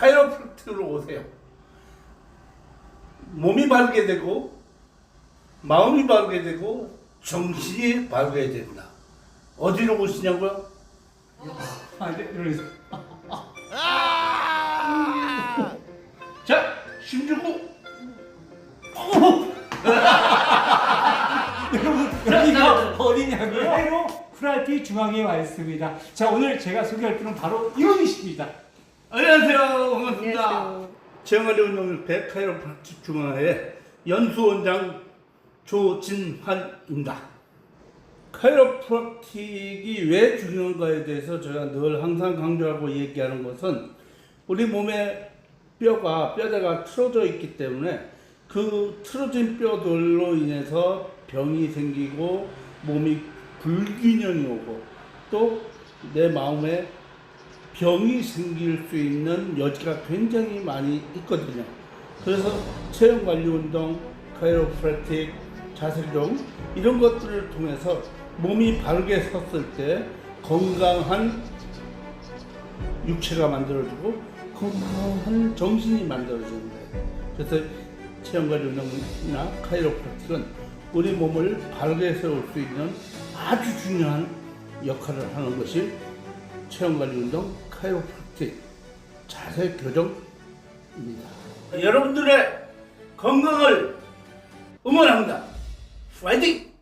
카이로프락틱으로 오세요. 몸이 바르게 되고 마음이 바르게 되고 정신이 바르게 된다. 어디로 오시냐고요? 아, 네, 이러면서. 자, 신주고 여기가 어디냐고요? 바로 프라티 중앙에 와 있습니다. 자, 오늘 제가 소개할 분은 바로 이분이십니다. 안녕하세요. 반갑습니다. 운동협회 카이로프락틱 중앙회 연수원장 조진환입니다. 카이로프락틱이 왜 중요한가에 대해서 제가 늘 항상 강조하고 얘기하는 것은 우리 몸의 뼈가 뼈대가 틀어져 있기 때문에 그 틀어진 뼈들로 인해서 병이 생기고 몸이 불균형이 오고 또 내 마음에 병이 생길 수 있는 여지가 굉장히 많이 있거든요. 그래서 체형 관리 운동, 카이로프라틱, 자세 교정 이런 것들을 통해서 몸이 바르게 섰을 때 건강한 육체가 만들어지고 건강한 정신이 만들어지는 거예요. 그래서 체형 관리 운동이나 카이로프라틱은 우리 몸을 바르게 세울 수 있는 아주 중요한 역할을 하는 것이 체형관리 운동 카이로프라틱 자세 교정입니다. 여러분들의 건강을 응원합니다. 파이팅!